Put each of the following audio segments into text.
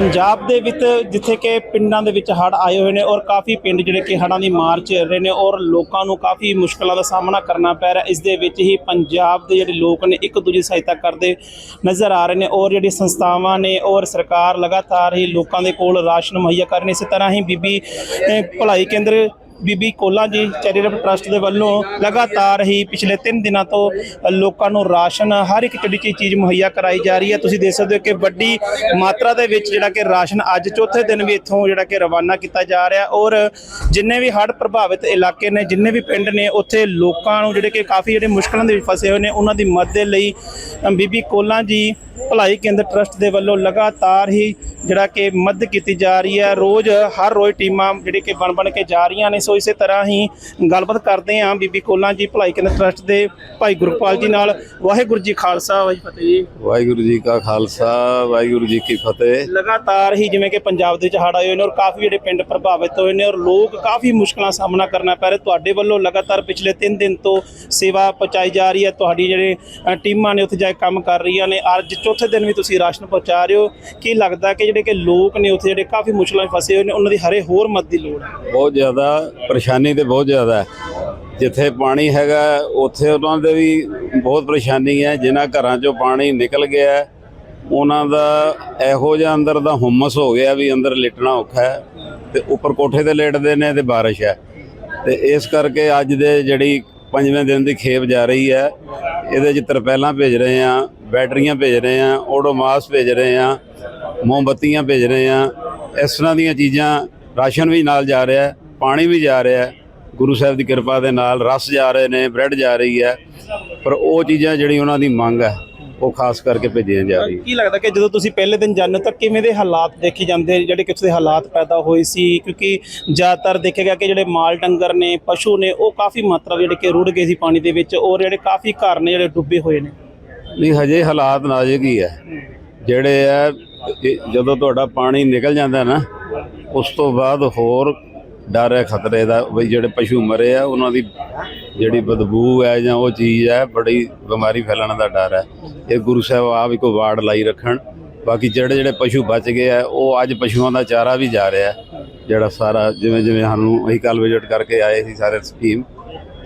ਪੰਜਾਬ ਦੇ ਵਿੱਚ ਜਿੱਥੇ ਕਿ ਪਿੰਡਾਂ ਦੇ ਵਿੱਚ ਹੜ੍ਹ ਆਏ ਹੋਏ ਨੇ ਔਰ ਕਾਫੀ ਪਿੰਡ ਜਿਹੜੇ ਕਿ ਹੜ੍ਹਾਂ ਦੀ ਮਾਰ ਝੇਲ ਰਹੇ ਨੇ ਔਰ ਲੋਕਾਂ ਨੂੰ ਕਾਫੀ ਮੁਸ਼ਕਲਾਂ ਦਾ ਸਾਹਮਣਾ ਕਰਨਾ ਪੈ ਰਿਹਾ, ਇਸ ਦੇ ਵਿੱਚ ਹੀ ਪੰਜਾਬ ਦੇ ਜਿਹੜੇ ਲੋਕ ਨੇ ਇੱਕ ਦੂਜੇ ਦੀ ਸਹਾਇਤਾ ਕਰਦੇ ਨਜ਼ਰ ਆ ਰਹੇ ਨੇ ਔਰ ਜਿਹੜੀ ਸੰਸਥਾਵਾਂ ਨੇ ਔਰ ਸਰਕਾਰ ਲਗਾਤਾਰ ਹੀ ਲੋਕਾਂ ਦੇ ਕੋਲ ਰਾਸ਼ਨ ਮੁਹੱਈਆ ਕਰ ਰਹੀ ਨੇ ਇਸੇ ਤਰ੍ਹਾਂ ਹੀ ਬੀਬੀ ਭਲਾਈ ਕੇਂਦਰ ਬੀਬੀ ਕੋਲਾ ਜੀ ਚੈਰੀਟੇਬਲ ਟਰਸਟ ਦੇ ਵੱਲੋਂ ਲਗਾਤਾਰ ਹੀ ਪਿਛਲੇ 3 ਦਿਨਾਂ ਤੋਂ ਲੋਕਾਂ ਨੂੰ ਰਾਸ਼ਨ, ਹਰ ਇੱਕ ਜਿਹੜੀ ਚੀਜ਼ ਚੀਜ਼ ਮੁਹੱਈਆ ਕਰਾਈ ਜਾ ਰਹੀ ਹੈ। ਤੁਸੀਂ ਦੇਖ ਸਕਦੇ ਹੋ ਕਿ ਵੱਡੀ ਮਾਤਰਾ ਦੇ ਵਿੱਚ ਜਿਹੜਾ ਕਿ ਰਾਸ਼ਨ ਅੱਜ ਚੌਥੇ ਦਿਨ ਵੀ ਇੱਥੋਂ ਜਿਹੜਾ ਕਿ ਰਵਾਨਾ ਕੀਤਾ ਜਾ ਰਿਹਾ ਔਰ ਜਿੰਨੇ ਵੀ ਹੜ੍ਹ ਪ੍ਰਭਾਵਿਤ ਇਲਾਕੇ ਨੇ, ਜਿੰਨੇ ਵੀ ਪਿੰਡ ਨੇ, ਉੱਥੇ ਲੋਕਾਂ ਨੂੰ ਜਿਹੜੇ ਕਿ ਕਾਫੀ ਜਿਹੜੇ ਮੁਸ਼ਕਲਾਂ ਦੇ ਵਿੱਚ ਫਸੇ ਹੋਏ ਨੇ, ਉਹਨਾਂ ਦੀ ਮਦਦ ਦੇ ਲਈ ਬੀਬੀ ਕੋਲਾ ਜੀ ਭਲਾਈ ਕੇਂਦਰ ਟਰਸਟ ਦੇ ਵੱਲੋਂ ਲਗਾਤਾਰ ਹੀ ਜਿਹੜਾ ਕਿ ਮਦਦ ਕੀਤੀ ਜਾ ਰਹੀ ਹੈ। ਰੋਜ਼ ਹਰ ਰੋਜ਼ ਟੀਮਾਂ ਜਿਹੜੀ ਕਿ ਬਣ ਬਣ ਕੇ ਜਾ ਰਹੀਆਂ ਨੇ। ਸੋ ਇਸੇ ਤਰ੍ਹਾਂ ਹੀ ਗੱਲਬਾਤ ਕਰਦੇ ਹਾਂ ਬੀਬੀ ਕੋਲਾਂ ਜੀ ਭਲਾਈ ਕੇਂਦਰ ਟਰਸਟ ਦੇ ਭਾਈ ਗੁਰਪਾਲ ਜੀ ਨਾਲ। ਵਾਹਿਗੁਰੂ ਜੀ ਖਾਲਸਾ ਵਾਹਿਗੁਰੂ ਫਤਿਹ ਜੀ। ਵਾਹਿਗੁਰੂ ਜੀ ਕਾ ਖਾਲਸਾ ਵਾਹਿਗੁਰੂ ਜੀ ਕੀ ਫਤਿਹ। ਲਗਾਤਾਰ ਹੀ ਜਿਵੇਂ ਕਿ ਪੰਜਾਬ ਦੇ ਵਿੱਚ ਹੜ੍ਹ ਆਏ ਹੋਏ ਨੇ ਔਰ ਕਾਫੀ ਜਿਹੜੇ ਪਿੰਡ ਪ੍ਰਭਾਵਿਤ ਹੋਏ ਨੇ ਔਰ ਲੋਕ ਕਾਫੀ ਮੁਸ਼ਕਲਾਂ ਸਾਹਮਣਾ ਕਰਨਾ ਪੈ ਰਿਹਾ। ਤੁਹਾਡੇ ਵੱਲੋਂ ਲਗਾਤਾਰ ਪਿਛਲੇ 3 ਦਿਨ ਤੋਂ ਸੇਵਾ ਪਹੁੰਚਾਈ ਜਾ ਰਹੀ ਹੈ। ਤੁਹਾਡੀ ਜਿਹੜੇ ਟੀਮਾਂ ਨੇ ਉੱਥੇ ਜਾ ਕੇ ਕੰਮ ਕਰ ਰਹੀਆਂ ਨੇ। ਅੱਜ ਚੌਥੇ ਦਿਨ ਵੀ ਤੁਸੀਂ ਰਾਸ਼ਨ ਪਹੁੰਚਾ ਰਹੇ ਹੋ। ਕੀ ਲੱਗਦਾ ਕਿ ਜਿਹੜੇ ਕਿ ਲੋਕ ਨੇ ਉੱਥੇ ਜਿਹੜੇ ਕਾਫੀ ਮੁਸ਼ਕਲਾਂ 'ਚ ਫਸੇ ਹੋਏ ਨੇ ਉਹਨਾਂ ਦੀ ਹਰੇ ਹੋਰ ਮਦਦ ਦੀ ਲੋੜ ਹੈ? ਬਹੁਤ ਜ਼ਿਆਦਾ ਪਰੇਸ਼ਾਨੀ ਤੇ ਬਹੁਤ ਜ਼ਿਆਦਾ ਹੈ। ਜਿੱਥੇ ਪਾਣੀ ਹੈਗਾ, ਉੱਥੇ ਉਹਨਾਂ ਦੇ ਵੀ ਬਹੁਤ ਪਰੇਸ਼ਾਨੀ ਹੈ। ਜਿਨ੍ਹਾਂ ਘਰਾਂ 'ਚੋਂ ਪਾਣੀ ਨਿਕਲ ਗਿਆ ਉਹਨਾਂ ਦਾ ਇਹੋ ਜਿਹਾ ਅੰਦਰ ਦਾ ਹੁਮਸ ਹੋ ਗਿਆ ਵੀ ਅੰਦਰ ਲਿਟਣਾ ਔਖਾ ਹੈ ਤੇ ਉੱਪਰ ਕੋਠੇ ਤੇ ਲੇਟਦੇ ਨੇ ਤੇ ਬਾਰਿਸ਼ ਹੈ। ਤੇ ਇਸ ਕਰਕੇ ਅੱਜ ਦੇ ਜਿਹੜੀ ਪੰਜਵੇਂ ਦਿਨ ਦੀ ਖੇਪ ਜਾ ਰਹੀ ਹੈ, ਇਹਦੇ 'ਚ ਤਰਪੈਲਾਂ ਭੇਜ ਰਹੇ ਆ ਬੈਟਰੀਆਂ ਭੇਜ ਰਹੇ ਆ ਓਡੋਮਾਸ ਭੇਜ ਰਹੇ ਆ ਮੋਮਬੱਤੀਆਂ ਭੇਜ ਰਹੇ ਆ ਇਸ ਤਰ੍ਹਾਂ ਦੀਆਂ ਚੀਜ਼ਾਂ ਰਾਸ਼ਨ ਵੀ ਨਾਲ ਜਾ ਰਿਹਾ ਹੈ। ਪਾਣੀ ਵੀ ਜਾ ਰਿਹਾ ਹੈ। ਗੁਰੂ ਸਾਹਿਬ ਦੀ ਕਿਰਪਾ ਦੇ ਨਾਲ ਰਸ ਜਾ ਰਹੇ ਨੇ ਬ੍ਰੈਡ ਜਾ ਰਹੀ ਹੈ। ਪਰ ਉਹ ਚੀਜ਼ਾਂ ਜਿਹੜੀ ਉਹਨਾਂ ਦੀ ਮੰਗ ਹੈ ਉਹ ਖਾਸ ਕਰਕੇ ਭੇਜੀਆਂ ਜਾ ਰਹੀ ਕੀ ਲੱਗਦਾ ਕਿ ਜਦੋਂ ਤੁਸੀਂ ਪਹਿਲੇ ਦਿਨ ਜਾਂਦੇ ਤਾਂ ਕਿਵੇਂ ਦੇ ਹਾਲਾਤ ਦੇਖੇ ਜਾਂਦੇ? ਜਿਹੜੇ ਕਿੱਥੇ ਦੇ ਹਾਲਾਤ ਪੈਦਾ ਹੋਏ ਸੀ ਕਿਉਂਕਿ ਜ਼ਿਆਦਾਤਰ ਦੇਖਿਆ ਗਿਆ ਕਿ ਜਿਹੜੇ ਮਾਲ ਡੰਗਰ ਨੇ ਪਸ਼ੂ ਨੇ ਉਹ ਕਾਫੀ ਮਾਤਰਾ ਜਿਹੜੇ ਕਿ ਰੁੜ ਗਏ ਸੀ ਪਾਣੀ ਦੇ ਵਿੱਚ ਔਰ ਜਿਹੜੇ ਕਾਫੀ ਘਰ ਨੇ ਜਿਹੜੇ ਡੁੱਬੇ ਹੋਏ ਨੇ। ਨਹੀਂ ਹਜੇ ਹਾਲਾਤ ਨਾਜ਼ੁਕ ਹੀ ਹੈ। ਜਿਹੜੇ ਹੈ ਜਦੋਂ ਤੁਹਾਡਾ ਪਾਣੀ ਨਿਕਲ ਜਾਂਦਾ ਨਾ ਉਸ ਤੋਂ ਬਾਅਦ ਹੋਰ ਡਰ ਹੈ, ਖਤਰੇ ਦਾ, ਵੀ ਜਿਹੜੇ ਪਸ਼ੂ ਮਰੇ ਆ, ਉਹਨਾਂ ਦੀ ਜਿਹੜੀ ਬਦਬੂ ਹੈ ਜਾਂ ਉਹ ਚੀਜ਼ ਹੈ, ਬੜੀ ਬਿਮਾਰੀ ਫੈਲਣ ਦਾ ਡਰ ਹੈ। ਇਹ ਗੁਰੂ ਸਾਹਿਬ ਆਪ ਹੀ ਵਾਰਡ ਲਾਈ ਰੱਖਣ। ਬਾਕੀ ਜਿਹੜੇ ਜਿਹੜੇ ਪਸ਼ੂ ਬਚ ਗਏ ਆ, ਉਹ ਅੱਜ ਪਸ਼ੂਆਂ ਦਾ ਚਾਰਾ ਵੀ ਜਾ ਰਿਹਾ ਜਿਹੜਾ ਸਾਰਾ, ਜਿਵੇਂ ਜਿਵੇਂ ਸਾਨੂੰ ਅਸੀਂ ਕੱਲ ਵਿਜ਼ਿਟ ਕਰਕੇ ਆਏ ਸੀ ਸਾਰੇ ਸਕੀਮ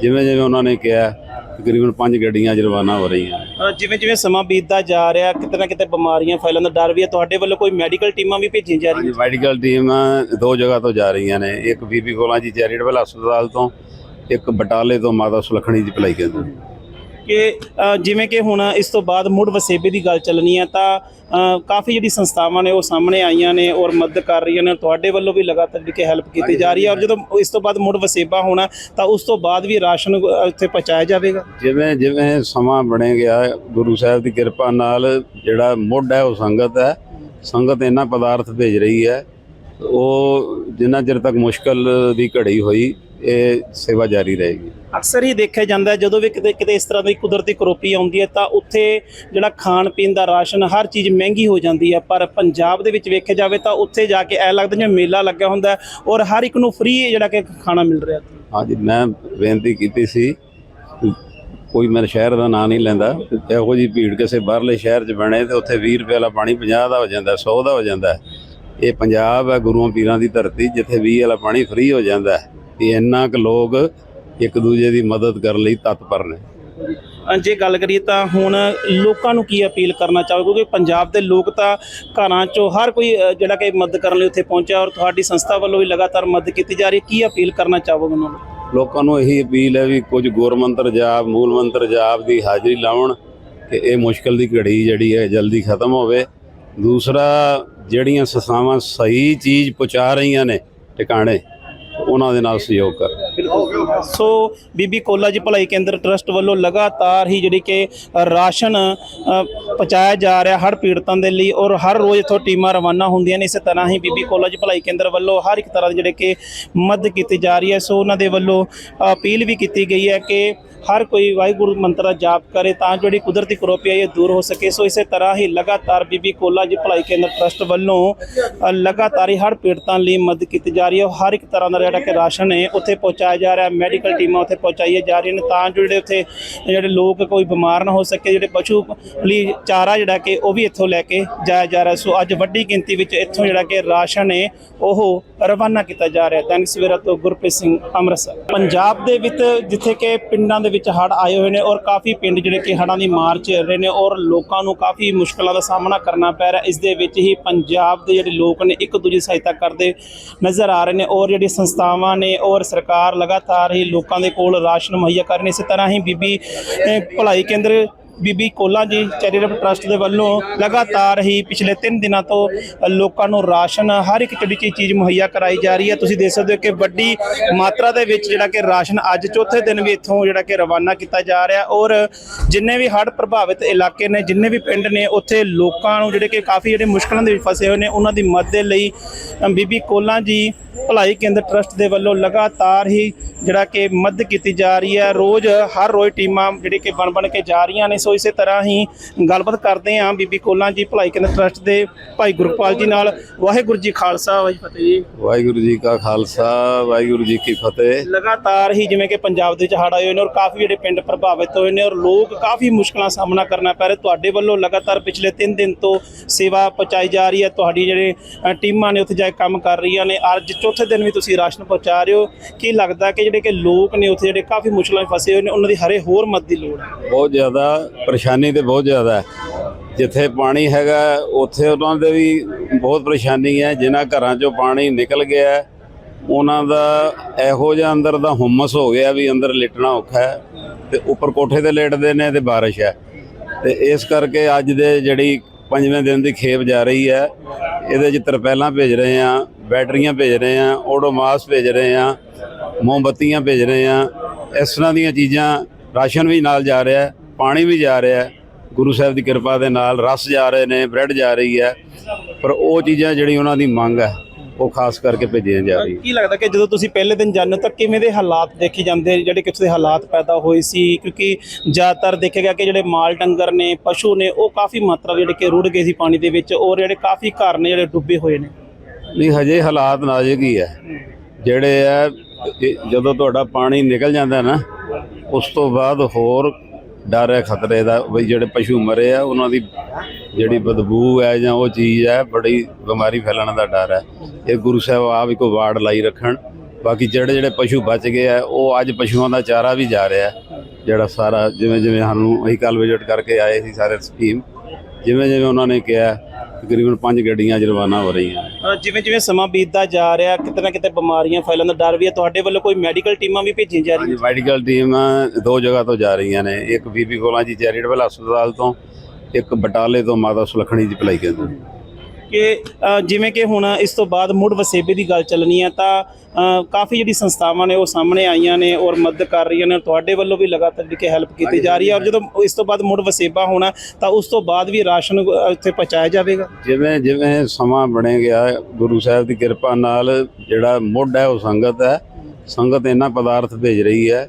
ਜਿਵੇਂ ਜਿਵੇਂ ਉਹਨਾਂ ਨੇ ਕਿਹਾ ਤਕਰੀਬਨ ਪੰਜ ਗੱਡੀਆਂ ਅੱਜ ਰਵਾਨਾ ਹੋ ਰਹੀਆਂ। ਅ, ਜਿਵੇਂ ਜਿਵੇਂ ਸਮਾਂ ਬੀਤਦਾ ਜਾ ਰਿਹਾ ਕਿਤੇ ਨਾ ਕਿਤੇ ਬਿਮਾਰੀਆਂ ਫੈਲਣ ਦਾ ਡਰ ਵੀ ਹੈ। ਤੁਹਾਡੇ ਵੱਲੋਂ ਕੋਈ ਮੈਡੀਕਲ ਟੀਮਾਂ ਵੀ ਭੇਜੀਆਂ ਜਾ ਰਹੀਆਂ? ਮੈਡੀਕਲ ਟੀਮ ਦੋ ਜਗ੍ਹਾ ਤੋਂ ਜਾ ਰਹੀਆਂ ਨੇ। ਇੱਕ ਬੀਬੀ ਕੋਲਾਂ ਜੀ ਚੈਰੀਟੇਬਲ ਹਸਪਤਾਲ ਤੋਂ ਇੱਕ ਬਟਾਲੇ ਤੋਂ ਮਾਤਾ ਸੁਲਖਣੀ ਜੀ ਭਲਾਈ ਕੇਂਦਰ। ਕਿ ਜਿਵੇਂ ਕਿ ਹੁਣ ਇਸ ਤੋਂ ਬਾਅਦ ਮੁੜ ਵਸੇਬੇ ਦੀ ਗੱਲ ਚੱਲਣੀ ਹੈ, ਤਾਂ ਕਾਫੀ ਜਿਹੜੀ ਸੰਸਥਾਵਾਂ ਨੇ ਉਹ ਸਾਹਮਣੇ ਆਈਆਂ ਨੇ ਔਰ ਮਦਦ ਕਰ ਰਹੀਆਂ ਨੇ, ਤੁਹਾਡੇ ਵੱਲੋਂ ਵੀ ਲਗਾਤਾਰ ਜਿਹੜੀ ਕਿ ਹੈਲਪ ਕੀਤੀ ਜਾ ਰਹੀ ਹੈ ਔਰ ਜਦੋਂ ਇਸ ਤੋਂ ਬਾਅਦ ਮੁੜ ਵਸੇਬਾ ਹੋਣਾ, ਤਾਂ ਉਸ ਤੋਂ ਬਾਅਦ ਵੀ ਰਾਸ਼ਨ ਉੱਥੇ ਪਹੁੰਚਾਇਆ ਜਾਵੇਗਾ? ਜਿਵੇਂ ਜਿਵੇਂ ਸਮਾਂ ਬਣੇ ਗਿਆ, ਗੁਰੂ ਸਾਹਿਬ ਦੀ ਕਿਰਪਾ ਨਾਲ ਜਿਹੜਾ ਮੁੱਢ ਹੈ ਉਹ ਸੰਗਤ ਹੈ, ਸੰਗਤ ਇਹਨਾਂ ਪਦਾਰਥ ਭੇਜ ਰਹੀ ਹੈ। ਉਹ ਜਿੰਨਾ ਚਿਰ ਤੱਕ ਮੁਸ਼ਕਲ ਦੀ ਘੜੀ ਹੋਈ ਇਹ ਸੇਵਾ ਜਾਰੀ ਰਹੇਗੀ। ਅਕਸਰ ਹੀ ਦੇਖਿਆ ਜਾਂਦਾ ਜਦੋਂ ਵੀ ਕਿਤੇ ਕਿਤੇ ਇਸ ਤਰ੍ਹਾਂ ਦੀ ਕੁਦਰਤੀ ਕਰੋਪੀ ਆਉਂਦੀ ਹੈ ਤਾਂ ਉੱਥੇ ਜਿਹੜਾ ਖਾਣ ਪੀਣ ਦਾ ਰਾਸ਼ਨ ਹਰ ਚੀਜ਼ ਮਹਿੰਗੀ ਹੋ ਜਾਂਦੀ ਹੈ ਪਰ ਪੰਜਾਬ ਦੇ ਵਿੱਚ ਵੇਖਿਆ ਜਾਵੇ ਤਾਂ ਉੱਥੇ ਜਾ ਕੇ ਐ ਲੱਗਦਾ ਜਿਵੇਂ ਮੇਲਾ ਲੱਗਿਆ ਹੁੰਦਾ ਔਰ ਹਰ ਇੱਕ ਨੂੰ ਫ੍ਰੀ ਜਿਹੜਾ ਕਿ ਖਾਣਾ ਮਿਲ ਰਿਹਾ। ਹਾਂਜੀ ਮੈਂ ਬੇਨਤੀ ਕੀਤੀ ਸੀ ਕੋਈ ਮੇਰੇ ਸ਼ਹਿਰ ਦਾ ਨਾਂ ਨਹੀਂ ਲੈਂਦਾ ਇਹੋ ਜੀ ਭੀੜ ਕਿਸੇ ਬਾਹਰਲੇ ਸ਼ਹਿਰ 'ਚ ਬਣੇ ਤੇ ਉੱਥੇ 20 ਰੁਪਏ ਵਾਲਾ ਪਾਣੀ 50 ਦਾ ਹੋ ਜਾਂਦਾ 100 ਦਾ ਹੋ ਜਾਂਦਾ। ਇਹ ਪੰਜਾਬ ਹੈ ਗੁਰੂਆਂ ਪੀਰਾਂ ਦੀ ਧਰਤੀ ਜਿੱਥੇ 20 ਵਾਲਾ ਪਾਣੀ ਫ੍ਰੀ ਹੋ ਜਾਂਦਾ ਹੈ। ਇਹ ਇੰਨਾ ਕੁ ਲੋਕ ਇੱਕ ਦੂਜੇ ਦੀ ਮਦਦ ਕਰਨ ਲਈ ਤਤਪਰ ਨੇ। ਜੇ ਗੱਲ ਕਰੀਏ ਤਾਂ ਹੁਣ ਲੋਕਾਂ ਨੂੰ ਕੀ ਅਪੀਲ ਕਰਨਾ ਚਾਹੋਗੇ? ਕਿਉਂਕਿ ਪੰਜਾਬ ਦੇ ਲੋਕ ਤਾਂ ਘਰਾਂ 'ਚੋਂ ਹਰ ਕੋਈ ਜਿਹੜਾ ਕਿ ਮਦਦ ਕਰਨ ਲਈ ਉੱਥੇ ਪਹੁੰਚਿਆ ਔਰ ਤੁਹਾਡੀ ਸੰਸਥਾ ਵੱਲੋਂ ਵੀ ਲਗਾਤਾਰ ਮਦਦ ਕੀਤੀ ਜਾ ਰਹੀ ਹੈ। ਕੀ ਅਪੀਲ ਕਰਨਾ ਚਾਹੋਗੇ ਉਹਨਾਂ ਨੂੰ? ਲੋਕਾਂ ਨੂੰ ਇਹੀ ਅਪੀਲ ਹੈ ਵੀ ਕੁਝ ਗੁਰਮੰਤਰ ਜਾਪ ਮੂਲ ਮੰਤਰ ਜਾਪ ਦੀ ਹਾਜ਼ਰੀ ਲਾਉਣ ਕਿ ਇਹ ਮੁਸ਼ਕਲ ਦੀ ਘੜੀ ਜਿਹੜੀ ਹੈ ਜਲਦੀ ਖਤਮ ਹੋਵੇ। ਦੂਸਰਾ ਜਿਹੜੀਆਂ ਸੰਸਥਾਵਾਂ ਸਹੀ ਚੀਜ਼ ਪਹੁੰਚਾ ਰਹੀਆਂ ਨੇ ਟਿਕਾਣੇ, ਉਹਨਾਂ ਦੇ ਨਾਲ ਸਹਿਯੋਗ ਕਰ। ਸੋ ਬੀਬੀ ਕੋਲਾ ਜੀ ਭਲਾਈ ਕੇਂਦਰ ਟਰਸਟ ਵੱਲੋਂ ਲਗਾਤਾਰ ਹੀ ਜਿਹੜੀ ਕਿ ਰਾਸ਼ਨ ਪਹੁੰਚਾਇਆ ਜਾ ਰਿਹਾ ਹਰ ਪੀੜਤਾਂ ਦੇ ਲਈ ਔਰ ਹਰ ਰੋਜ਼ ਇੱਥੋਂ ਟੀਮਾਂ ਰਵਾਨਾ ਹੁੰਦੀਆਂ ਨੇ, ਇਸੇ ਤਰ੍ਹਾਂ ਹੀ ਬੀਬੀ ਕੋਲਾ ਜੀ ਭਲਾਈ ਕੇਂਦਰ ਵੱਲੋਂ ਹਰ ਇੱਕ ਤਰ੍ਹਾਂ ਦੀ ਜਿਹੜੇ ਕਿ ਮਦਦ ਕੀਤੀ ਜਾ ਰਹੀ ਹੈ। ਸੋ ਉਹਨਾਂ ਦੇ ਵੱਲੋਂ ਅਪੀਲ ਵੀ ਕੀਤੀ ਗਈ ਹੈ ਕਿ ਹਰ ਕੋਈ ਵਾਹਿਗੁਰੂ ਮੰਤਰ ਦਾ ਜਾਪ ਕਰੇ ਤਾਂ ਜਿਹੜੀ ਕੁਦਰਤੀ ਕਰੋਪੀ ਹੈ ਇਹ ਦੂਰ ਹੋ ਸਕੇ। ਸੋ ਇਸੇ ਤਰ੍ਹਾਂ ਹੀ ਲਗਾਤਾਰ ਬੀਬੀ ਕੋਲਾ ਜੀ ਭਲਾਈ ਕੇਂਦਰ ਟਰਸਟ ਵੱਲੋਂ ਲਗਾਤਾਰ ਹੀ ਹੜ੍ਹ ਪੀੜਤਾਂ ਲਈ ਮਦਦ ਕੀਤੀ ਜਾ ਰਹੀ ਹੈ। ਹਰ ਇੱਕ ਤਰ੍ਹਾਂ ਦਾ ਜਿਹੜਾ ਕਿ ਰਾਸ਼ਨ ਹੈ, ਉੱਥੇ ਪਹੁੰਚਾਇਆ ਜਾ ਰਿਹਾ, ਮੈਡੀਕਲ ਟੀਮਾਂ ਉੱਥੇ ਪਹੁੰਚਾਈਆਂ ਜਾ ਰਹੀਆਂ ਨੇ ਤਾਂ ਜੋ ਜਿਹੜੇ ਉੱਥੇ ਜਿਹੜੇ ਲੋਕ ਕੋਈ ਬਿਮਾਰ ਨਾ ਹੋ ਸਕੇ, ਜਿਹੜੇ ਪਸ਼ੂ ਲਈ ਚਾਰਾ ਜਿਹੜਾ ਕਿ ਉਹ ਵੀ ਇੱਥੋਂ ਲੈ ਕੇ ਜਾਇਆ ਜਾ ਰਿਹਾ। ਸੋ ਅੱਜ ਵੱਡੀ ਗਿਣਤੀ ਵਿੱਚ ਇੱਥੋਂ ਜਿਹੜਾ ਕਿ ਰਾਸ਼ਨ ਹੈ, ਉਹ ਰਵਾਨਾ ਕੀਤਾ ਜਾ ਰਿਹਾ। ਦੈਨਿਕ ਸਵੇਰਾ ਤੋਂ ਗੁਰਪ੍ਰੀਤ ਸਿੰਘ ਅੰਮ੍ਰਿਤਸਰ। ਪੰਜਾਬ ਦੇ ਵਿੱਚ ਜਿੱਥੇ ਕਿ ਪਿੰਡਾਂ ਦੇ ਵਿੱਚ ਹੜ੍ਹ ਆਏ ਹੋਏ ਨੇ ਔਰ ਕਾਫੀ ਪਿੰਡ ਜਿਹੜੇ ਕਿ ਹੜ੍ਹਾਂ ਦੀ ਮਾਰ ਝੇਲ ਰਹੇ ਨੇ ਔਰ ਲੋਕਾਂ ਨੂੰ ਕਾਫੀ ਮੁਸ਼ਕਲਾਂ ਦਾ ਸਾਹਮਣਾ ਕਰਨਾ ਪੈ ਰਿਹਾ। ਇਸ ਦੇ ਵਿੱਚ ਹੀ ਪੰਜਾਬ ਦੇ ਜਿਹੜੇ ਲੋਕ ਨੇ ਇੱਕ ਦੂਜੀ ਦੀ ਸਹਾਇਤਾ ਕਰਦੇ ਨਜ਼ਰ ਆ ਰਹੇ ਨੇ ਔਰ ਜਿਹੜੀ ਸੰਸਥਾਵਾਂ ਨੇ ਔਰ ਸਰਕਾਰ ਲਗਾਤਾਰ ਹੀ ਲੋਕਾਂ ਦੇ ਕੋਲ ਰਾਸ਼ਨ ਮੁਹੱਈਆ ਕਰ ਰਹੀ ਨੇ। ਇਸੇ ਤਰ੍ਹਾਂ ਹੀ ਬੀਬੀ ਭਲਾਈ ਕੇਂਦਰ ਬੀਬੀ ਕੋਲਾ ਜੀ ਚੈਰੀਟੇਬਲ ਟਰਸਟ ਦੇ ਵੱਲੋਂ ਲਗਾਤਾਰ ਹੀ ਪਿਛਲੇ 3 ਦਿਨਾਂ ਤੋਂ ਲੋਕਾਂ ਨੂੰ ਰਾਸ਼ਨ, ਹਰ ਇੱਕ ਜਿਹੜੀ ਚੀਜ਼ ਚੀਜ਼ ਮੁਹੱਈਆ ਕਰਾਈ ਜਾ ਰਹੀ ਹੈ। ਤੁਸੀਂ ਦੇਖ ਸਕਦੇ ਹੋ ਕਿ ਵੱਡੀ ਮਾਤਰਾ ਦੇ ਵਿੱਚ ਜਿਹੜਾ ਕਿ ਰਾਸ਼ਨ ਅੱਜ ਚੌਥੇ ਦਿਨ ਵੀ ਇੱਥੋਂ ਜਿਹੜਾ ਕਿ ਰਵਾਨਾ ਕੀਤਾ ਜਾ ਰਿਹਾ ਔਰ ਜਿੰਨੇ ਵੀ ਹੜ੍ਹ ਪ੍ਰਭਾਵਿਤ ਇਲਾਕੇ ਨੇ, ਜਿੰਨੇ ਵੀ ਪਿੰਡ ਨੇ, ਉੱਥੇ ਲੋਕਾਂ ਨੂੰ ਜਿਹੜੇ ਕਿ ਕਾਫੀ ਜਿਹੜੇ ਮੁਸ਼ਕਲਾਂ ਦੇ ਵਿੱਚ ਫਸੇ ਹੋਏ ਨੇ, ਉਹਨਾਂ ਦੀ ਮਦਦ ਦੇ ਲਈ ਬੀਬੀ ਕੋਲਾ ਜੀ ਭਲਾਈ ਕੇਂਦਰ ਟਰਸਟ ਦੇ ਵੱਲੋਂ ਲਗਾਤਾਰ ਹੀ ਜਿਹੜਾ ਕਿ ਮਦਦ ਕੀਤੀ ਜਾ ਰਹੀ ਹੈ। ਰੋਜ਼ ਹਰ ਰੋਜ਼ ਟੀਮਾਂ ਜਿਹੜੀ ਕਿ ਬਣ ਬਣ ਕੇ ਜਾ ਰਹੀਆਂ ਨੇ ਸੋ ਇਸੇ ਤਰ੍ਹਾਂ ਹੀ ਗੱਲਬਾਤ ਕਰਦੇ ਹਾਂ ਬੀਬੀ ਕੋਲਾਂ ਜੀ ਭਲਾਈ ਕੇਂਦਰ ਟਰਸਟ ਦੇ ਭਾਈ ਗੁਰਪਾਲ ਜੀ ਨਾਲ। ਵਾਹਿਗੁਰੂ ਜੀ ਖਾਲਸਾ ਵਾਹਿਗੁਰੂ ਫਤਿਹ ਜੀ। ਵਾਹਿਗੁਰੂ ਜੀ ਕਾ ਖਾਲਸਾ ਵਾਹਿਗੁਰੂ ਜੀ ਕੀ ਫਤਿਹ। ਲਗਾਤਾਰ ਹੀ ਜਿਵੇਂ ਕਿ ਪੰਜਾਬ ਦੇ ਵਿੱਚ ਆਏ ਹੋਏ ਨੇ ਔਰ ਕਾਫੀ ਜਿਹੜੇ ਪਿੰਡ ਪ੍ਰਭਾਵਿਤ ਹੋਏ ਨੇ ਔਰ ਲੋਕ ਕਾਫੀ ਮੁਸ਼ਕਲਾਂ ਸਾਹਮਣਾ ਕਰਨਾ ਪੈ ਰਿਹਾ। ਤੁਹਾਡੇ ਵੱਲੋਂ ਲਗਾਤਾਰ ਪਿਛਲੇ 3 ਦਿਨ ਤੋਂ ਸੇਵਾ ਪਹੁੰਚਾਈ ਜਾ ਰਹੀ ਹੈ। ਤੁਹਾਡੀ ਜਿਹੜੇ ਟੀਮਾਂ ਨੇ ਉੱਥੇ ਜਾ ਕੇ ਕੰਮ ਕਰ ਰਹੀਆਂ ਨੇ। ਅੱਜ ਚੌਥੇ ਦਿਨ ਵੀ ਤੁਸੀਂ ਰਾਸ਼ਨ ਪਹੁੰਚਾ ਰਹੇ ਹੋ। ਕੀ ਲੱਗਦਾ ਕਿ ਜਿਹੜੇ ਕਿ ਲੋਕ ਨੇ ਉੱਥੇ ਜਿਹੜੇ ਕਾਫੀ ਮੁਸ਼ਕਲਾਂ ਵਿੱਚ ਫਸੇ ਹੋਏ ਨੇ ਉਹਨਾਂ ਦੀ ਹਰੇ ਹੋਰ ਮਦਦ ਦੀ ਲੋੜ ਹੈ? ਬਹੁਤ ਜ਼ਿਆਦਾ ਪਰੇਸ਼ਾਨੀ ਤੇ ਬਹੁਤ ਜ਼ਿਆਦਾ ਹੈ। ਜਿੱਥੇ ਪਾਣੀ ਹੈਗਾ, ਉੱਥੇ ਉਹਨਾਂ ਦੇ ਵੀ ਬਹੁਤ ਪਰੇਸ਼ਾਨੀ ਹੈ। ਜਿਨ੍ਹਾਂ ਘਰਾਂ 'ਚੋਂ ਪਾਣੀ ਨਿਕਲ ਗਿਆ ਉਹਨਾਂ ਦਾ ਇਹੋ ਜਿਹਾ ਅੰਦਰ ਦਾ ਹੁਮਸ ਹੋ ਗਿਆ ਵੀ ਅੰਦਰ ਲਿਟਣਾ ਔਖਾ ਹੈ ਤੇ ਉੱਪਰ ਕੋਠੇ ਤੇ ਲੇਟਦੇ ਨੇ ਤੇ ਬਾਰਿਸ਼ ਹੈ। ਤੇ ਇਸ ਕਰਕੇ ਅੱਜ ਦੇ ਜਿਹੜੀ ਪੰਜਵੇਂ ਦਿਨ ਦੀ ਖੇਪ ਜਾ ਰਹੀ ਹੈ, ਇਹਦੇ 'ਚ ਤਰਪੈਲਾਂ ਭੇਜ ਰਹੇ ਆ ਬੈਟਰੀਆਂ ਭੇਜ ਰਹੇ ਆ ਓਡੋਮਾਸ ਭੇਜ ਰਹੇ ਆ ਮੋਮਬੱਤੀਆਂ ਭੇਜ ਰਹੇ ਆ ਇਸ ਤਰ੍ਹਾਂ ਦੀਆਂ ਚੀਜ਼ਾਂ ਰਾਸ਼ਨ ਵੀ ਨਾਲ ਜਾ ਰਿਹਾ ਹੈ। ਪਾਣੀ ਵੀ ਜਾ ਰਿਹਾ ਹੈ। ਗੁਰੂ ਸਾਹਿਬ ਦੀ ਕਿਰਪਾ ਦੇ ਨਾਲ ਰਸ ਜਾ ਰਹੇ ਨੇ ਬ੍ਰੈਡ ਜਾ ਰਹੀ ਹੈ। ਪਰ ਉਹ ਚੀਜ਼ਾਂ ਜਿਹੜੀ ਉਹਨਾਂ ਦੀ ਮੰਗ ਹੈ ਉਹ ਖਾਸ ਕਰਕੇ ਭੇਜੀਆਂ ਜਾ ਰਹੀ ਕੀ ਲੱਗਦਾ ਕਿ ਜਦੋਂ ਤੁਸੀਂ ਪਹਿਲੇ ਦਿਨ ਜਾਂਦੇ ਹੋ ਤਾਂ ਕਿਵੇਂ ਦੇ ਹਾਲਾਤ ਦੇਖੇ ਜਾਂਦੇ? ਜਿਹੜੇ ਕਿਸ ਦੇ ਹਾਲਾਤ ਪੈਦਾ ਹੋਏ ਸੀ ਕਿਉਂਕਿ ਜ਼ਿਆਦਾਤਰ ਦੇਖਿਆ ਗਿਆ ਕਿ ਜਿਹੜੇ ਮਾਲ ਡੰਗਰ ਨੇ ਪਸ਼ੂ ਨੇ ਉਹ ਕਾਫੀ ਮਾਤਰਾ ਜਿਹੜੇ ਕਿ ਰੁੜ ਗਏ ਸੀ ਪਾਣੀ ਦੇ ਵਿੱਚ ਔਰ ਜਿਹੜੇ ਕਾਫੀ ਘਰ ਨੇ ਜਿਹੜੇ ਡੁੱਬੇ ਹੋਏ ਨੇ। ਨਹੀਂ ਹਜੇ ਹਾਲਾਤ ਨਾਜ਼ੁਕ ਹੀ ਹੈ। ਜਿਹੜੇ ਆ ਇਹ ਜਦੋਂ ਤੁਹਾਡਾ ਪਾਣੀ ਨਿਕਲ ਜਾਂਦਾ ਨਾ ਉਸ ਤੋਂ ਬਾਅਦ ਹੋਰ ਡਰ ਹੈ, ਖਤਰੇ ਦਾ ਵੀ ਜਿਹੜੇ ਪਸ਼ੂ ਮਰੇ ਆ, ਉਹਨਾਂ ਦੀ ਜਿਹੜੀ ਬਦਬੂ ਹੈ ਜਾਂ ਉਹ ਚੀਜ਼ ਹੈ, ਬੜੀ ਬਿਮਾਰੀ ਫੈਲਣ ਦਾ ਡਰ ਹੈ। ਇਹ ਗੁਰੂ ਸਾਹਿਬ ਆਪ ਇੱਕੋ ਵਾਰਡ ਲਾਈ ਰੱਖਣ। ਬਾਕੀ ਜਿਹੜੇ ਜਿਹੜੇ ਪਸ਼ੂ ਬਚ ਗਏ ਆ, ਉਹ ਅੱਜ ਪਸ਼ੂਆਂ ਦਾ ਚਾਰਾ ਵੀ ਜਾ ਰਿਹਾ ਜਿਹੜਾ ਸਾਰਾ ਜਿਵੇਂ ਜਿਵੇਂ ਸਾਨੂੰ ਅਸੀਂ ਕੱਲ ਵਿਜ਼ਿਟ ਕਰਕੇ ਆਏ ਸੀ ਸਾਰੇ ਸਕੀਮ ਜਿਵੇਂ ਜਿਵੇਂ ਉਹਨਾਂ ਨੇ ਕਿਹਾ ਤਕਰੀਬਨ ਪੰਜ ਗੱਡੀਆਂ ਅੱਜ ਰਵਾਨਾ ਹੋ ਰਹੀਆਂ ਅ, ਜਿਵੇਂ ਜਿਵੇਂ ਸਮਾਂ ਬੀਤਦਾ ਜਾ ਰਿਹਾ ਕਿਤੇ ਨਾ ਕਿਤੇ ਬਿਮਾਰੀਆਂ ਫੈਲਣ ਦਾ ਡਰ ਵੀ ਹੈ। ਤੁਹਾਡੇ ਵੱਲੋਂ ਕੋਈ ਮੈਡੀਕਲ ਟੀਮਾਂ ਵੀ ਭੇਜੀਆਂ ਜਾ ਰਹੀਆਂ? ਮੈਡੀਕਲ ਟੀਮ ਦੋ ਜਗ੍ਹਾ ਤੋਂ ਜਾ ਰਹੀਆਂ ਨੇ। ਇੱਕ ਬੀਬੀ ਕੋਲਾਂ ਜੀ ਚੈਰੀਟੇਬਲ ਹਸਪਤਾਲ ਤੋਂ ਇੱਕ ਬਟਾਲੇ ਤੋਂ ਮਾਤਾ ਸੁਲੱਖਣੀ ਜੀ ਭਲਾਈ ਕੇਂਦਰ। ਕਿ ਜਿਵੇਂ ਕਿ ਹੁਣ ਇਸ ਤੋਂ ਬਾਅਦ ਮੁੜ ਵਸੇਬੇ ਦੀ ਗੱਲ ਚੱਲਣੀ ਹੈ ਤਾਂ ਕਾਫੀ ਜਿਹੜੀ ਸੰਸਥਾਵਾਂ ਨੇ ਉਹ ਸਾਹਮਣੇ ਆਈਆਂ ਨੇ ਔਰ ਮਦਦ ਕਰ ਰਹੀਆਂ ਨੇ ਤੁਹਾਡੇ ਵੱਲੋਂ ਵੀ ਲਗਾਤਾਰ ਜਿਹੜੀ ਹੈਲਪ ਕੀਤੀ ਜਾ ਰਹੀ ਹੈ ਔਰ ਜਦੋਂ ਇਸ ਤੋਂ ਬਾਅਦ ਮੁੜ ਵਸੇਬਾ ਹੋਣਾ ਤਾਂ ਉਸ ਤੋਂ ਬਾਅਦ ਵੀ ਰਾਸ਼ਨ ਉੱਥੇ ਪਹੁੰਚਾਇਆ ਜਾਵੇਗਾ? ਜਿਵੇਂ ਜਿਵੇਂ ਸਮਾਂ ਬਣੇ ਗਿਆ ਗੁਰੂ ਸਾਹਿਬ ਦੀ ਕਿਰਪਾ ਨਾਲ ਜਿਹੜਾ ਮੁੱਢ ਹੈ ਉਹ ਸੰਗਤ ਹੈ। ਸੰਗਤ ਇੰਨਾ ਪਦਾਰਥ ਭੇਜ ਰਹੀ ਹੈ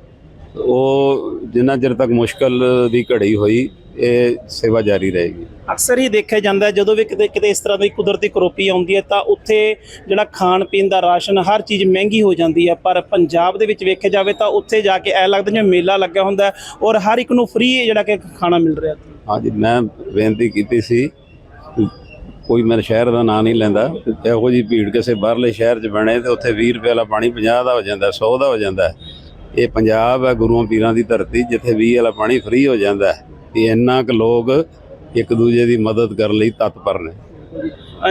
ਉਹ ਜਿੰਨਾ ਚਿਰ ਤੱਕ ਮੁਸ਼ਕਲ ਦੀ ਘੜੀ ਹੋਈ ਇਹ ਸੇਵਾ ਜਾਰੀ ਰਹੇਗੀ। ਅਕਸਰ ਹੀ ਦੇਖਿਆ ਜਾਂਦਾ ਜਦੋਂ ਵੀ ਕਿਤੇ ਕਿਤੇ ਇਸ ਤਰ੍ਹਾਂ ਦੀ ਕੁਦਰਤੀ ਕਰੋਪੀ ਆਉਂਦੀ ਹੈ ਤਾਂ ਉੱਥੇ ਜਿਹੜਾ ਖਾਣ ਪੀਣ ਦਾ ਰਾਸ਼ਨ ਹਰ ਚੀਜ਼ ਮਹਿੰਗੀ ਹੋ ਜਾਂਦੀ ਹੈ, ਪਰ ਪੰਜਾਬ ਦੇ ਵਿੱਚ ਵੇਖਿਆ ਜਾਵੇ ਤਾਂ ਉੱਥੇ ਜਾ ਕੇ ਐ ਲੱਗਦਾ ਜਿਵੇਂ ਮੇਲਾ ਲੱਗਿਆ ਹੁੰਦਾ ਔਰ ਹਰ ਇੱਕ ਨੂੰ ਫ੍ਰੀ ਜਿਹੜਾ ਕਿ ਖਾਣਾ ਮਿਲ ਰਿਹਾ। ਹਾਂਜੀ, ਮੈਂ ਬੇਨਤੀ ਕੀਤੀ ਸੀ ਕੋਈ ਮੇਰੇ ਸ਼ਹਿਰ ਦਾ ਨਾਂ ਨਹੀਂ ਲੈਂਦਾ, ਇਹੋ ਜੀ ਭੀੜ ਕਿਸੇ ਬਾਹਰਲੇ ਸ਼ਹਿਰ 'ਚ ਬਣੇ ਤੇ ਉੱਥੇ 20 ਰੁਪਏ ਵਾਲਾ ਪਾਣੀ 50 ਦਾ ਹੋ ਜਾਂਦਾ 100 ਦਾ ਹੋ ਜਾਂਦਾ ਇਹ ਪੰਜਾਬ ਹੈ, ਗੁਰੂਆਂ ਪੀਰਾਂ ਦੀ ਧਰਤੀ, ਜਿੱਥੇ 20 ਵਾਲਾ ਪਾਣੀ ਫ੍ਰੀ ਹੋ ਜਾਂਦਾ ਹੈ। ਇੰਨਾ ਕੁ ਲੋਕ ਇੱਕ ਦੂਜੇ ਦੀ ਮਦਦ ਕਰਨ ਲਈ ਤਤਪਰ ਨੇ।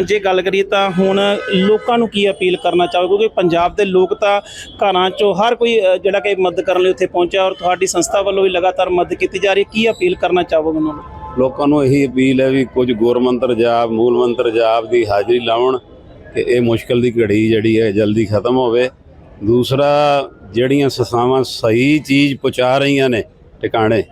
ਜੇ ਗੱਲ ਕਰੀਏ ਤਾਂ ਹੁਣ ਲੋਕਾਂ ਨੂੰ ਕੀ ਅਪੀਲ ਕਰਨਾ ਚਾਹੋਗੇ? ਕਿਉਂਕਿ ਪੰਜਾਬ ਦੇ ਲੋਕ ਤਾਂ ਘਰਾਂ 'ਚੋਂ ਹਰ ਕੋਈ ਜਿਹੜਾ ਕਿ ਮਦਦ ਕਰਨ ਲਈ ਉੱਥੇ ਪਹੁੰਚਿਆ ਔਰ ਤੁਹਾਡੀ ਸੰਸਥਾ ਵੱਲੋਂ ਵੀ ਲਗਾਤਾਰ ਮਦਦ ਕੀਤੀ ਜਾ ਰਹੀ ਹੈ। ਕੀ ਅਪੀਲ ਕਰਨਾ ਚਾਹੋਗੇ ਉਹਨਾਂ ਨੂੰ? ਲੋਕਾਂ ਨੂੰ ਇਹੀ ਅਪੀਲ ਹੈ ਵੀ ਕੁਝ ਗੁਰਮੰਤਰ ਜਾਪ ਮੂਲ ਮੰਤਰ ਜਾਪ ਦੀ ਹਾਜ਼ਰੀ ਲਾਉਣ ਤੇ ਇਹ ਮੁਸ਼ਕਲ ਦੀ ਘੜੀ ਜਿਹੜੀ ਹੈ ਜਲਦੀ ਖਤਮ ਹੋਵੇ। ਦੂਸਰਾ ਜਿਹੜੀਆਂ ਸੰਸਥਾਵਾਂ ਸਹੀ ਚੀਜ਼ ਪਹੁੰਚਾ ਰਹੀਆਂ ਨੇ ਟਿਕਾਣੇ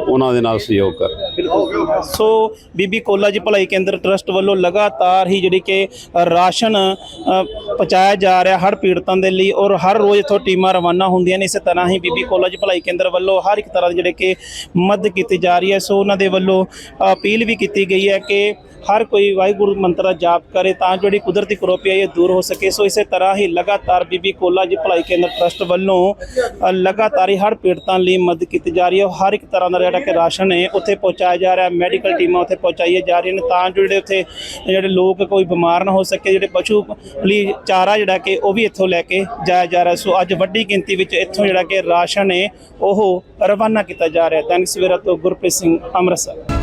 ਉਹਨਾਂ ਦੇ ਨਾਲ ਸਹਿਯੋਗ ਕਰਨ ਸੋ ਬੀਬੀ ਕੋਲਾ ਜੀ ਭਲਾਈ ਕੇਂਦਰ ਟਰਸਟ ਵੱਲੋਂ ਲਗਾਤਾਰ ਹੀ ਜਿਹੜੀ ਕਿ ਰਾਸ਼ਨ ਅ, ਪਹੁੰਚਾਇਆ ਜਾ ਰਿਹਾ ਹੜ ਪੀੜਤਾਂ ਦੇ ਲਈ ਔਰ ਹਰ ਰੋਜ਼ ਇੱਥੋਂ ਟੀਮਾਂ ਰਵਾਨਾ ਹੁੰਦੀਆਂ ਨੇ ਇਸੇ ਤਰ੍ਹਾਂ ਹੀ ਬੀਬੀ ਕੋਲਾ ਜੀ ਭਲਾਈ ਕੇਂਦਰ ਵੱਲੋਂ ਹਰ ਇੱਕ ਤਰ੍ਹਾਂ ਦੀ ਜਿਹੜੇ ਕਿ ਮਦਦ ਕੀਤੀ ਜਾ ਰਹੀ ਹੈ। ਸੋ ਉਹਨਾਂ ਦੇ ਵੱਲੋਂ ਅਪੀਲ ਵੀ ਕੀਤੀ ਗਈ ਹੈ ਕਿ ਹਰ ਕੋਈ ਵਾਹਿਗੁਰੂ ਮੰਤਰ ਦਾ ਜਾਪ ਕਰੇ ਤਾਂ ਜਿਹੜੀ ਕੁਦਰਤੀ ਕਰੋਪੀ ਹੈ ਇਹ ਦੂਰ ਹੋ ਸਕੇ। ਸੋ ਇਸੇ ਤਰ੍ਹਾਂ ਹੀ ਲਗਾਤਾਰ ਬੀਬੀ ਕੋਲਾ ਜੀ ਭਲਾਈ ਕੇਂਦਰ ਟਰਸਟ ਵੱਲੋਂ ਅ, ਲਗਾਤਾਰ ਹੀ ਹੜ ਪੀੜਤਾਂ ਲਈ ਮਦਦ ਕੀਤੀ ਜਾ ਰਹੀ ਹੈ ਔਰ ਹਰ ਇੱਕ ਤਰ੍ਹਾਂ ਦਾ ਜਿਹੜਾ ਜਿਹੜਾ ਕਿ ਰਾਸ਼ਨ ਹੈ ਉੱਥੇ ਪਹੁੰਚਾਇਆ ਜਾ ਰਿਹਾ, ਮੈਡੀਕਲ ਟੀਮਾਂ ਉੱਥੇ ਪਹੁੰਚਾਈਆਂ ਜਾ ਰਹੀਆਂ ਨੇ ਤਾਂ ਜੋ ਜਿਹੜੇ ਉੱਥੇ ਜਿਹੜੇ ਲੋਕ ਕੋਈ ਬਿਮਾਰ ਨਾ ਹੋ ਸਕੇ, ਜਿਹੜੇ ਪਸ਼ੂ ਲਈ ਚਾਰਾ ਜਿਹੜਾ ਕਿ ਉਹ ਵੀ ਇੱਥੋਂ ਲੈ ਕੇ ਜਾਇਆ ਜਾ ਰਿਹਾ। ਸੋ ਅੱਜ ਵੱਡੀ ਗਿਣਤੀ ਵਿੱਚ ਇੱਥੋਂ ਜਿਹੜਾ ਕਿ ਰਾਸ਼ਨ ਹੈ ਉਹ ਰਵਾਨਾ ਕੀਤਾ ਜਾ ਰਿਹਾ। ਦੈਨਿਕ ਸਵੇਰਾ ਤੋਂ ਗੁਰਪ੍ਰੀਤ ਸਿੰਘ, ਅੰਮ੍ਰਿਤਸਰ।